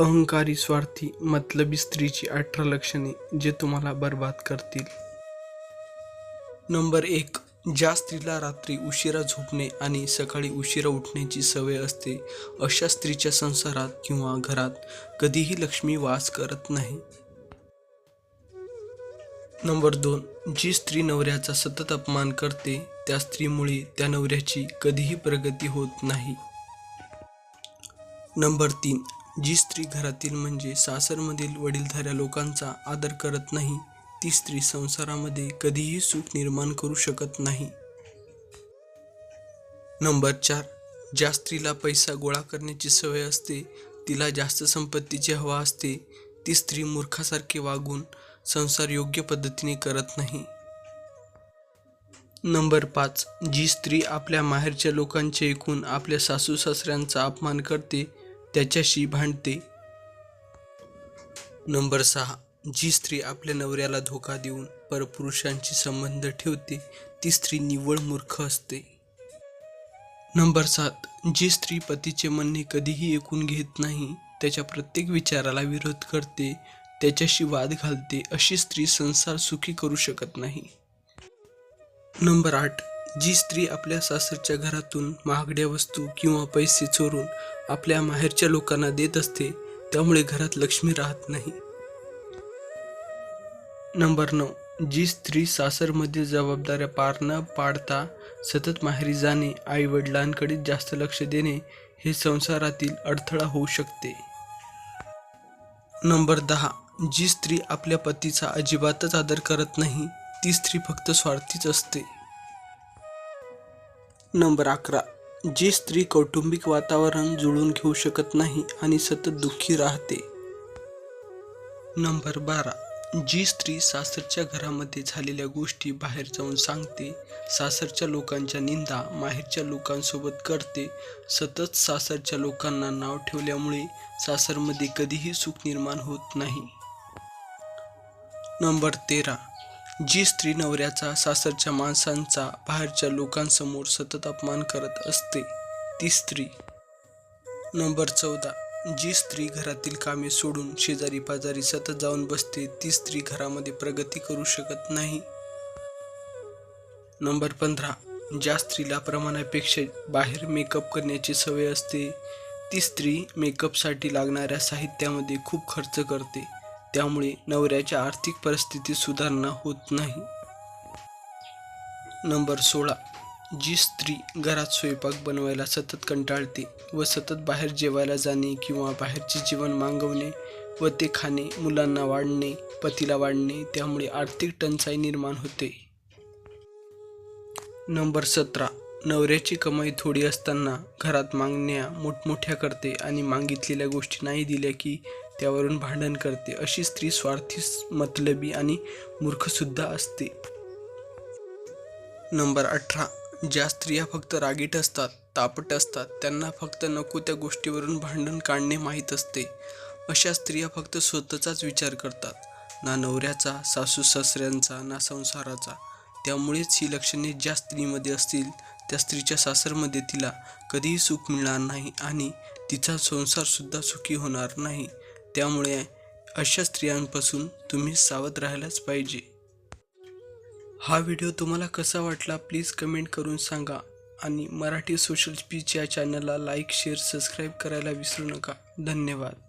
अहंकारी स्वार्थी मतलबी स्त्रीची अठरा लक्षणे जे तुम्हाला बर्बाद करतील. नंबर एक ज्या स्त्रीला रात्री उशिरा झोपणे आणि सकाळी उशिरा उठण्याची सवय असते अशा स्त्रीच्या संसारात किंवा घरात कधीही लक्ष्मी वास करत नाही. नंबर दोन जी स्त्री नवऱ्याचा सतत अपमान करते त्या स्त्रीमुळे त्या नवऱ्याची कधीही प्रगती होत नाही. नंबर तीन जी स्त्री घरातील म्हणजे सासरमधील वडीलधाऱ्या लोकांचा आदर करत नाही ती स्त्री संसारामध्ये कधीही सुख निर्माण करू शकत नाही. नंबर चार. ज्या स्त्रीला पैसा गोळा करण्याची सवय असते तिला जास्त संपत्तीची हवा असते ती स्त्री मूर्खासारखे वागून संसार योग्य पद्धतीने करत नाही. नंबर पाच. जी स्त्री आपल्या माहेरच्या लोकांचे ऐकून आपल्या सासू सासऱ्यांचा अपमान करते त्याच्याशी भांडते. नंबर सहा. जी स्त्री आपल्या नवऱ्याला धोका देऊन परपुरुषांशी संबंध ठेवते ती स्त्री निव्वळ मूर्ख असते. नंबर सात. जी स्त्री पतीचे म्हणणे कधीही ऐकून घेत नाही त्याच्या प्रत्येक विचाराला विरोध करते त्याच्याशी वाद घालते अशी स्त्री संसार सुखी करू शकत नाही. नंबर आठ. जी स्त्री आपल्या सासरच्या घरातून महागड्या वस्तू किंवा पैसे चोरून आपल्या माहेरच्या लोकांना देत असते त्यामुळे घरात लक्ष्मी राहत नाही. नंबर नऊ. जी स्त्री सासरमध्ये जबाबदाऱ्या पार न पाडता सतत माहेरी जाणे आई वडिलांकडे जास्त लक्ष देणे हे संसारातील अडथळा होऊ शकते. नंबर दहा. जी स्त्री आपल्या पतीचा अजिबातच आदर करत नाही ती स्त्री फक्त स्वार्थीच असते. नंबर अकरा. जी स्त्री कौटुंबिक वातावरण जुळून घेऊ शकत नाही आणि सतत दुःखी राहते. नंबर बारा. जी स्त्री सासरच्या घरामध्ये झालेल्या गोष्टी बाहेर जाऊन सांगते सासरच्या लोकांच्या निंदा माहेरच्या लोकांसोबत करते सतत सासरच्या लोकांना नाव ठेवल्यामुळे सासरमध्ये कधीही सुख निर्माण होत नाही. नंबर तेरा. जी स्त्री नवऱ्याचा सासरच्या माणसांचा बाहेरच्या लोकांसमोर सतत अपमान करत असते ती स्त्री. नंबर चौदा. जी स्त्री घरातील कामे सोडून शेजारी पाजारी सतत जाऊन बसते ती स्त्री घरामध्ये प्रगती करू शकत नाही. नंबर पंधरा. ज्या स्त्रीला प्रमाणापेक्षा बाहेर मेकअप करण्याची सवय असते ती स्त्री मेकअपसाठी लागणाऱ्या साहित्यामध्ये खूप खर्च करते. त्यामुळे नवऱ्याच्या आर्थिक परिस्थितीत सुधारणा होत नाही. नंबर सोळा. जी स्त्री घरात स्वयंपाक बनवायला सतत कंटाळते व सतत बाहेर जेवायला जाणे किंवा बाहेरचे जीवन मागवणे व ते खाणे मुलांना वाढणे पतीला वाढणे त्यामुळे आर्थिक टंचाई निर्माण होते. नंबर सतरा. नवऱ्याची कमाई थोडी असताना घरात मागण्या मोठमोठ्या करते आणि मागितलेल्या गोष्टी नाही दिल्या की त्यावरून भांडण करते. अशी स्त्री स्वार्थी मतलबी आणि मूर्खसुद्धा असते. नंबर अठरा. ज्या स्त्रिया फक्त रागीट असतात तापट असतात त्यांना फक्त नको त्या गोष्टीवरून भांडण काढणे माहीत असते. अशा स्त्रिया फक्त स्वतःचाच विचार करतात. ना नवऱ्याचा सासू सासऱ्यांचा ना संसाराचा. त्यामुळेच ही लक्षणे ज्या स्त्रीमध्ये असतील त्या स्त्रीच्या सासरमध्ये तिला कधीही सुख मिळणार नाही आणि तिचा संसारसुद्धा सुखी होणार नाही. त्यामुळे अशा स्त्रियांपासून तुम्ही सावध राहायलाच पाहिजे. हा व्हिडिओ तुम्हाला कसा वाटला प्लीज कमेंट करून सांगा आणि मराठी सोशल स्पीच या चॅनलला लाईक शेअर सबस्क्राईब करायला विसरू नका. धन्यवाद.